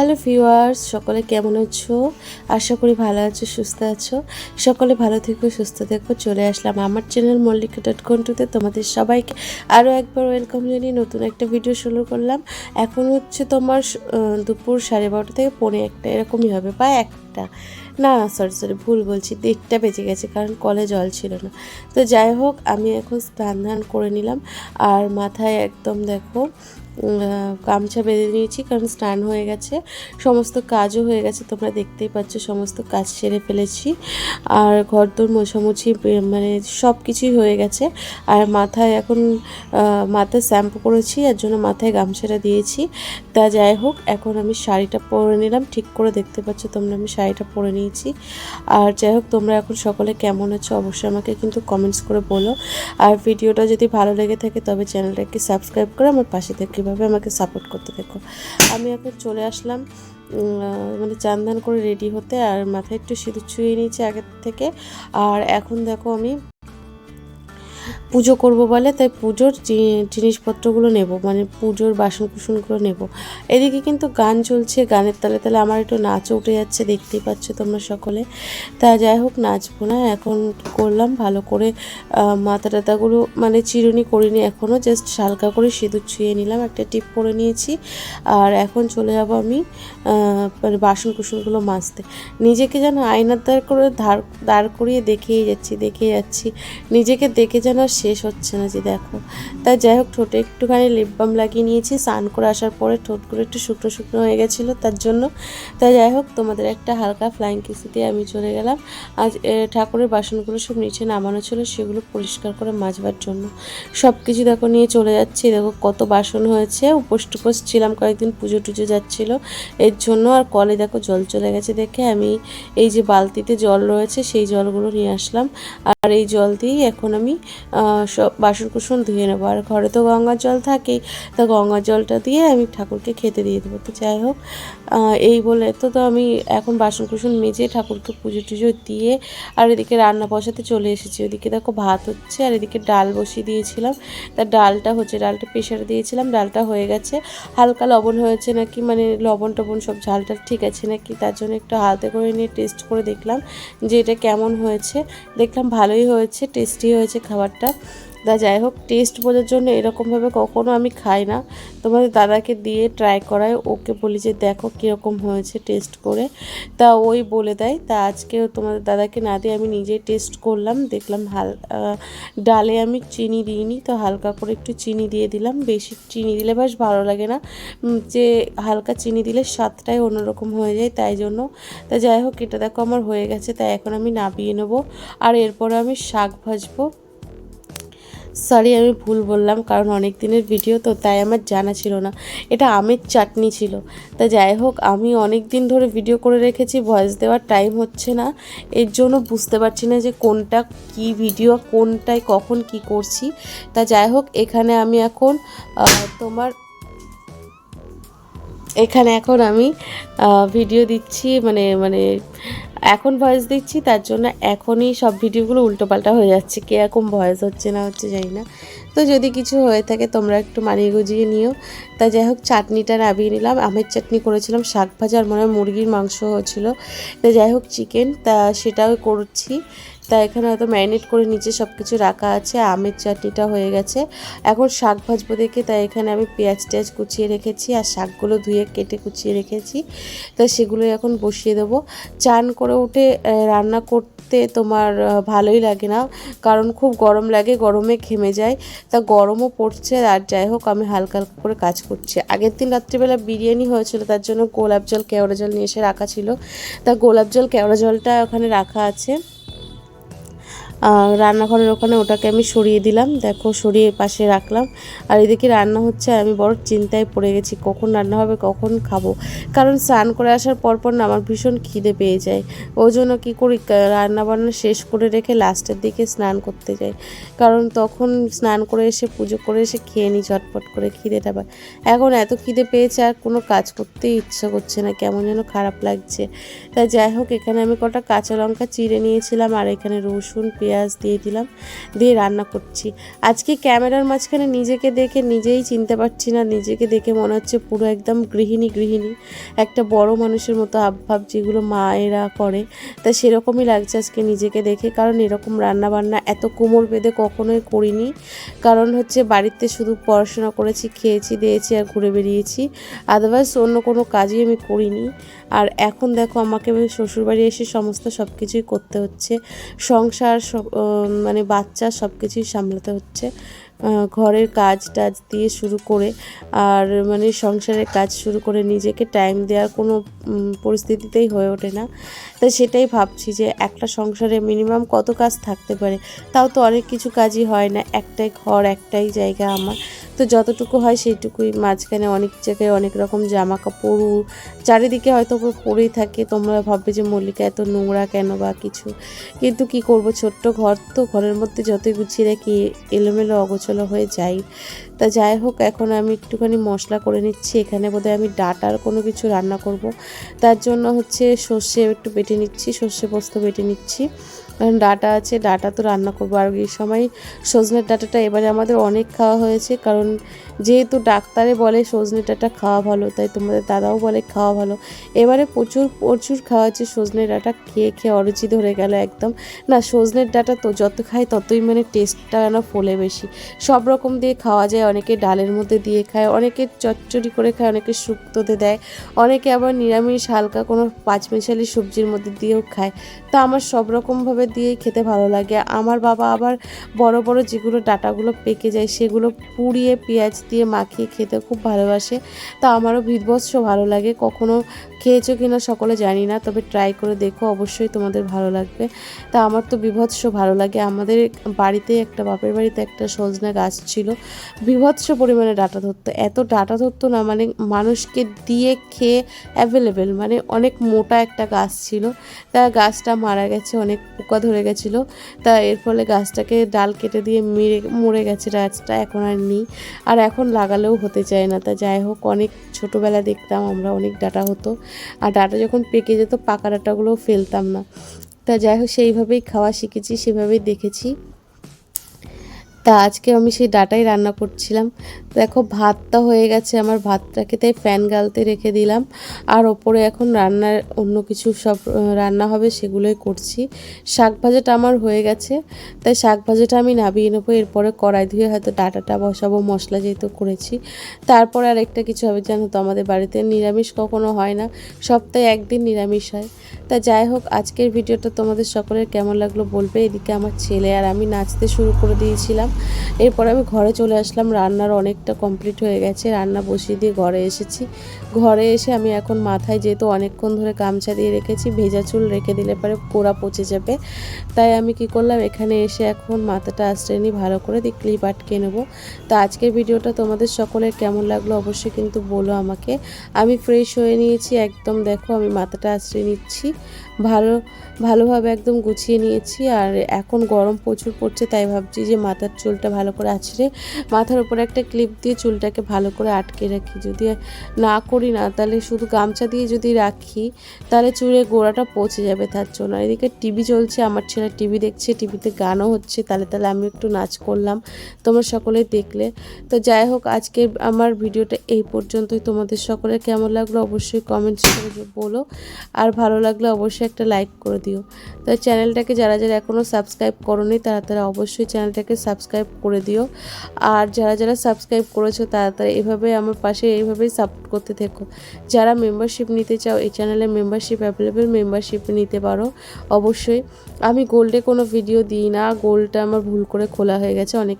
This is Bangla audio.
হ্যালো ভিউয়ার্স, সকলে কেমন আছো? আশা করি ভালো আছো, সুস্থ আছো। সকলে ভালো থেকো, সুস্থ থেকো। চলে আসলাম আমার চ্যানেল মল্লিকা ডট কন্টুতে তোমাদের সবাইকে আরও একবার ওয়েলকাম জানিয়ে নতুন একটা ভিডিও শুরু করলাম। এখন হচ্ছে তোমার দুপুর সাড়ে বারোটা থেকে পৌনে একটা, এরকমই হবে, বা একটা। না না সরি সরি ভুল বলছি, দেড়টা বেজে গেছে, কারণ কলে জল ছিল না। তো যাই হোক, আমি এখন স্নান ধান করে নিলাম। আর মাথায় একদম দেখো গামছা বেঁধে নিয়েছি কারণ স্নান হয়ে গেছে। সমস্ত কাজও হয়ে গেছে, তোমরা দেখতেই পাচ্ছ, সমস্ত কাজ সেরে ফেলেছি। আর ঘরদোর মোছামুছি মানে সব কিছুই হয়ে গেছে। আর মাথায় এখন মাথায় শ্যাম্পু করেছি, এর জন্য মাথায় গামছাটা দিয়েছি। তা যাই হোক, এখন আমি শাড়িটা পরে নিলাম। ঠিক করে দেখতে পাচ্ছ তোমরা, আমি শাড়িটা পরে নিয়েছি। আর যাই হোক, তোমরা এখন সকলে কেমন আছো অবশ্যই আমাকে কিন্তু কমেন্টস করে বলো। আর ভিডিওটা যদি ভালো লেগে থাকে, তবে চ্যানেলটাকে সাবস্ক্রাইব করে আমার পাশে থেকে এভাবে আমাকে সাপোর্ট করতে দেখো। আমি এখন চলে আসলাম মানে চান করে রেডি হতে, আর মাথায় একটু সিঁদুর ছুঁয়ে নিয়েছি আগের থেকে। আর এখন দেখো আমি পুজো করব বলে, তাই পুজোর জিনিসপত্রগুলো নেব মানে পুজোর বাসন কুসনগুলো নেব। এদিকে কিন্তু গান চলছে, গানের তালে তালে আমার একটু নাচও উঠে যাচ্ছে, দেখতেই পাচ্ছ তোমরা সকলে। তা যাই হোক, নাচবো না, এখন করলাম, ভালো করে মাথা টাতাগুলো মানে চিরুনি করিনি এখনও জাস্ট হালকা করে সিঁদুর ছুঁয়ে নিলাম, একটা টিপ পরে নিয়েছি। আর এখন চলে যাব আমি মানে বাসন কুসনগুলো মাজতে। নিজেকে যেন আয়নার দাঁড় করে দাঁড় দাঁড় করিয়ে দেখেই যাচ্ছি দেখেই যাচ্ছি। নিজেকে দেখে যেন শেষ হচ্ছে না যে দেখো। তাই যাই হোক, ঠোঁটে একটুখানি লিপ বাম লাগিয়ে নিয়েছি। স্নান করে আসার পরে ঠোঁটগুলো একটু শুকনো শুকনো হয়ে গেছিল তার জন্য। তাই যাই হোক, তোমাদের একটা হালকা ফ্লাইং কিসি দিয়ে আমি চলে গেলাম। আজ ঠাকুরের বাসনগুলো সব নিচে নামানো ছিল, সেগুলো পরিষ্কার করে মাজবার জন্য। সব কিছু দেখো নিয়ে চলে যাচ্ছি। দেখো কত বাসন হয়েছে। উপোস টুপোস ছিলাম, কয়েকদিন পুজো টুজো যাচ্ছিল। এর জন্য আর কলে দেখো জল চলে গেছে দেখে আমি এই যে বালতিতে জল রয়েছে, সেই জলগুলো নিয়ে আসলাম। আর এই জল দিয়েই এখন আমি সব বাসন কুসন ধুয়ে নেব। আর ঘরে তো গঙ্গার জল থাকেই, তা গঙ্গার জলটা দিয়ে আমি ঠাকুরকে খেতে দিয়ে দেবো। তো যাই হোক এই বলে তো তো আমি এখন বাসন কুসন মেজে ঠাকুরকে পুজো টুজো দিয়ে আর এদিকে রান্না বসাতে চলে এসেছি। ওদিকে দেখো ভাত হচ্ছে আর এদিকে ডাল বসিয়ে দিয়েছিলাম। তা ডালটা হচ্ছে, ডালটা প্রেশারে দিয়েছিলাম, ডালটা হয়ে গেছে। হালকা লবণ হয়েছে নাকি মানে লবণ টবণ সব ঝালটা ঠিক আছে নাকি, তার জন্য একটু হাতে করে নিয়ে টেস্ট করে দেখলাম যে এটা কেমন হয়েছে। দেখলাম ভালোই হয়েছে টেস্টি হয়েছে খাবারটা। তা যাই হোক টেস্ট বোঝার জন্য এরকমভাবে কখনো আমি খাই না। তোমাদের দাদাকে দিয়ে ট্রাই করাই, ওকে বলি যে দেখো কীরকম হয়েছে টেস্ট করে। তা ওই বলে দেয়। তা আজকেও তোমাদের দাদাকে না দিয়ে আমি নিজেই টেস্ট করলাম, দেখলাম হাল ডালে আমি চিনি দিইনি, তো হালকা করে একটু চিনি দিয়ে দিলাম। বেশি চিনি দিলে বেশ ভালো লাগে না। যে হালকা চিনি দিলে স্বাদটাই অন্যরকম হয়ে যায়, তাই জন্য। তা যাই হোক, এটা দেখো আমার হয়ে গেছে তাই এখন আমি নাবিয়ে নেব। আর এরপরে আমি শাক ভাজবো। সরি আমি ভুল বললাম, কারণ অনেক দিনের ভিডিও তো তাই আমার জানা ছিল না। এটা আমের চাটনি ছিল। তা যাই হোক, আমি অনেক দিন ধরে ভিডিও করে রেখেছি ভয়েস দেওয়ার টাইম হচ্ছে না। এর জন্য বুঝতে পারছি না যে কোনটা কি ভিডিও কোনটায় কখন কি করছি। তা যাই হোক, এখানে আমি এখন তোমার এখানে এখন আমি ভিডিও দিচ্ছি মানে মানে এখন ভয়েস দিচ্ছি, তার জন্য এখনই সব ভিডিওগুলো উল্টোপাল্টা হয়ে যাচ্ছে। কীরকম ভয়েস হচ্ছে না হচ্ছে জানি না। তো যদি কিছু হয়ে থাকে, তোমরা একটু মানিয়ে গুজিয়ে নিও। তা যাই হোক, চাটনিটা নামিয়ে নিলাম। আমের চাটনি করেছিলাম, শাক ভাজা আর মনে হয় মুরগির মাংস হয়েছিল। তা যাই হোক, চিকেন, তা সেটাও করছি। তা এখানে হয়তো ম্যারিনেট করে নিচে সব কিছু রাখা আছে, আমের চাটনিটা হয়ে গেছে। এখন শাক ভাজবো দেখে তাই এখানে আমি পেঁয়াজ টেয়াজ কুচিয়ে রেখেছি আর শাকগুলো ধুয়ে কেটে কুচিয়ে রেখেছি। তা সেগুলো এখন বসিয়ে দেবো। চান করে উঠে রান্না করতে তোমার ভালোই লাগে না। কারণ খুব গরম লাগে, গরমে ঘেমে যায়। তা গরমও পড়ছে, আর যাই হোক, আমি হালকা হালকা করে কাজ করছি। আগের দিন রাত্রিবেলা বিরিয়ানি হয়েছিল, তার জন্য গোলাপ জল, কেওড়া জল নিয়ে এসে রাখা ছিল। তা গোলাপ জল, কেওড়া জলটা ওখানে রাখা আছে। রান্নাঘরের ওখানে ওটাকে আমি সরিয়ে দিলাম। দেখো, সরিয়ে পাশে রাখলাম। আর এদিকে রান্না হচ্ছে, আমি বড় চিন্তায় পড়ে গেছি, কখন রান্না হবে, কখন খাব। কারণ স্নান করে আসার পর পর না আমার ভীষণ খিদে পেয়ে যায়। ওই জন্য কী করি রান্না বান্না শেষ করে রেখে লাস্টের দিকে স্নান করতে যাই। কারণ তখন স্নান করে এসে, পুজো করে এসে খেয়ে নিই ঝটপট করে খিদেটা পায় এখন এত খিদে পেয়েছে, আর কোনো কাজ করতেই ইচ্ছা করছে না, কেমন যেন খারাপ লাগছে। তাই যাই হোক, এখানে আমি কটা কাঁচা লঙ্কা চিড়ে নিয়েছিলাম, আর এখানে রসুন, পেঁয়াজ পেঁয়াজ দিয়ে দিলাম, দিয়ে রান্না করছি। আজকে ক্যামেরার মাঝখানে নিজেকে দেখে নিজেই চিনতে পারছি না, নিজেকে দেখে মনে হচ্ছে পুরো একদম গৃহিণী গৃহিণী। একটা বড় মানুষের মতো হাবভাব যেগুলো মায়েরা করে, তা সেরকমই লাগছে আজকে নিজেকে দেখে। কারণ এরকম রান্না বান্না এত কোমর বেঁধে কখনোই করিনি। কারণ হচ্ছে বাড়িতে শুধু পড়াশোনা করেছি, খেয়েছি, দিয়েছি আর ঘুরে বেরিয়েছি আদারওয়াইজ অন্য কোনো কাজই আমি করিনি। আর এখন দেখো আমাকে শ্বশুরবাড়ি এসে সমস্ত সব কিছুই করতে হচ্ছে। সংসার সব মানে বাচ্চা সব কিছুই সামলাতে হচ্ছে। ঘরের কাজ টাজ দিয়ে শুরু করে, আর মানে সংসারের কাজ শুরু করে নিজেকে টাইম দেওয়ার কোনো পরিস্থিতিতেই হয়ে ওঠে না। তাই সেটাই ভাবছি যে একটা সংসারে মিনিমাম কত কাজ থাকতে পারে? তাও তো অনেক কিছু কাজই হয় না। একটাই ঘর, একটাই জায়গা আমার। তো যতটুকু হয় সেইটুকুই। মাঝখানে অনেক জায়গায় অনেক রকম জামা কাপড় চারিদিকে হয়তো পরেই থাকে। তোমরা ভাববে যে মল্লিকা এত নোংরা কেন বা কিছু। কিন্তু কি করব? ছোট্ট ঘর তো, ঘরের মধ্যে যতই গুছিয়ে রাখি, এলোমেলো অগোছলো হয়ে যাই। তা যাই হোক, এখন আমি একটুখানি মশলা করে নিচ্ছি। এখানে বোধহয় আমি ডাটার কোনো কিছু রান্না করব। তার জন্য হচ্ছে সর্ষে একটু বেটে নিচ্ছি, সর্ষে পোস্ত বেটে নিচ্ছি। কারণ ডাটা আছে, ডাটা তো রান্না করব। আর এই সময় সজনের ডাটাটা এবারে আমাদের অনেক খাওয়া হয়েছে, কারণ যেহেতু ডাক্তারে বলে সজনে ডাটা খাওয়া ভালো, তাই তোমাদের দাদাও বলে খাওয়া ভালো। এবারে প্রচুর প্রচুর খাওয়া হচ্ছে সজনে ডাটা, খেয়ে খেয়ে অরুচি ধরে গেল একদম। না, সজনের ডাটা তো যত খাই ততই মানে টেস্টটা যেন ফোলে বেশি। সব রকম দিয়ে খাওয়া যায়, অনেকে ডালের মধ্যে দিয়ে খায়, অনেকে চচ্চড়ি করে খায়, অনেকে শুক্তোতে দেয়, অনেকে আবার নিরামিষ হালকা কোনো পাঁচমিশালি সবজির মধ্যে দিয়েও খায়। তা আমার সব রকমভাবে দিয়েই খেতে ভালো লাগে। আমার বাবা আবার বড় বড় যেগুলো ডাটাগুলো পেকে যায় সেগুলো পুড়িয়ে পেঁয়াজ দিয়ে মাখিয়ে খেতে খুব ভালোবাসে। তা আমারও বিভৎস ভালো লাগে। কখনো খেয়েছো কি না সকলে জানি না, তবে ট্রাই করে দেখো, অবশ্যই তোমাদের ভালো লাগবে। তা আমার তো বিভৎস ভালো লাগে। আমাদের বাড়িতে একটা, বাপের বাড়িতে একটা সজনা গাছ ছিল। বিভৎস পরিমাণে ডাটা ধরতো। এত ডাটা ধরতো না মানে মানুষকে দিয়ে খেয়ে অ্যাভেলেবেল মানে অনেক মোটা একটা গাছ ছিল। তা গাছটা মারা গেছে, অনেক পোকা ধরে গেছিল। তা এর ফলে গাছটাকে ডাল কেটে দিয়ে মেরে, মরে গেছে গাছটা এখন আর নেই। আর এখন লাগালেও হতে চায় না। তা যাই হোক, অনেক ছোটোবেলা দেখতাম আমরা, অনেক ডাটা হতো। আর ডাটা যখন পেকে যেত, পাকা ডাটাগুলোও ফেলতাম না। তা যাই হোক, সেইভাবেই খাওয়া শিখেছি, সেভাবেই দেখেছি। তা আজকে আমি সেই ডাটাই রান্না করছিলাম। দেখো, ভাতটা হয়ে গেছে আমার ভাতটাকে, তাই ফ্যান গালতে রেখে দিলাম। আর ওপরে এখন রান্নার অন্য কিছু সব রান্না হবে সেগুলোই করছি। শাক ভাজাটা আমার হয়ে গেছে। তাই শাক ভাজাটা আমি নাবিয়ে নেব। এরপরে কড়াই ধুয়ে হয়তো ডাটাটা বসাবো, মশলা যেহেতু করেছি। তারপরে আর একটা কিছু হবে, জানো তো, আমাদের বাড়িতে নিরামিষ কখনো হয় না। সপ্তাহে একদিন নিরামিষ হয়। তা যাই হোক, আজকের ভিডিওটা তোমাদের সকলের কেমন লাগল বলবে? এদিকে আমার ছেলে আর আমি নাচতে শুরু করে দিয়েছিলাম। এরপর আমি ঘরে চলে আসলাম। রান্নার অনেকটা কমপ্লিট হয়ে গেছে। রান্না বসিয়ে দিয়ে ঘরে এসেছি। ঘরে এসে আমি এখন মাথায় যেহেতু অনেকক্ষণ ধরে গামছা দিয়ে রেখেছি, ভেজা চুল রেখে দিলে পরে কোড়া পচে যাবে। তাই আমি কি করলাম, এখানে এসে এখন মাথাটা আশ্রয় নিয়ে ভালো করে দিয়ে ক্লিপ আটকে নেব। তো আজকের ভিডিওটা তোমাদের সকলের কেমন লাগল অবশ্যই কিন্তু বলো আমাকে। আমি ফ্রেশ হয়ে নিয়েছি, একদম দেখো আমি মাথাটা আশ্রয় নিচ্ছি। ভালো, ভালোভাবে একদম গুছিয়ে নিয়েছি। আর এখন গরম প্রচুর পড়ছে, তাই ভাবছি যে মাথার চুলটা ভালো করে আছড়ে মাথার উপরে একটা ক্লিপ দিয়ে চুলটাকে ভালো করে আটকে রাখি। যদি না করি না, তাহলে শুধু গামছা দিয়ে যদি রাখি, তাহলে চুলের গোড়াটা পচে যাবে তার জন্য। এদিকে টিভি চলছে, আমার ছেলে টিভি দেখছে টিভিতে গানও হচ্ছে, তাহলে তাহলে আমি একটু নাচ করলাম। তোমরা সকলে দেখলে। তো যাই হোক আজকে আমার ভিডিওটা এই পর্যন্তই। তোমাদের সকলের কেমন লাগল অবশ্যই কমেন্টস করে বলো। আর ভালো লাগলে অবশ্যই একটা লাইক করে দিও। তো চ্যানেলটাকে যারা যারা এখনও সাবস্ক্রাইব করোনি, তারা তারা অবশ্যই চ্যানেলটাকে সাবস্ক্রাইব করে দিও। আর যারা যারা সাবস্ক্রাইব করেছ তাড়াতাড়ি এভাবে আমার পাশে এইভাবেই সাপোর্ট করতে থেকো। যারা মেম্বারশিপ নিতে চাও, এই চ্যানেলে মেম্বারশিপ অ্যাভেলেবেল মেম্বারশিপ নিতে পারো অবশ্যই। আমি গোল্ডে কোনো ভিডিও দিই না। গোল্ডটা আমার ভুল করে খোলা হয়ে গেছে। অনেক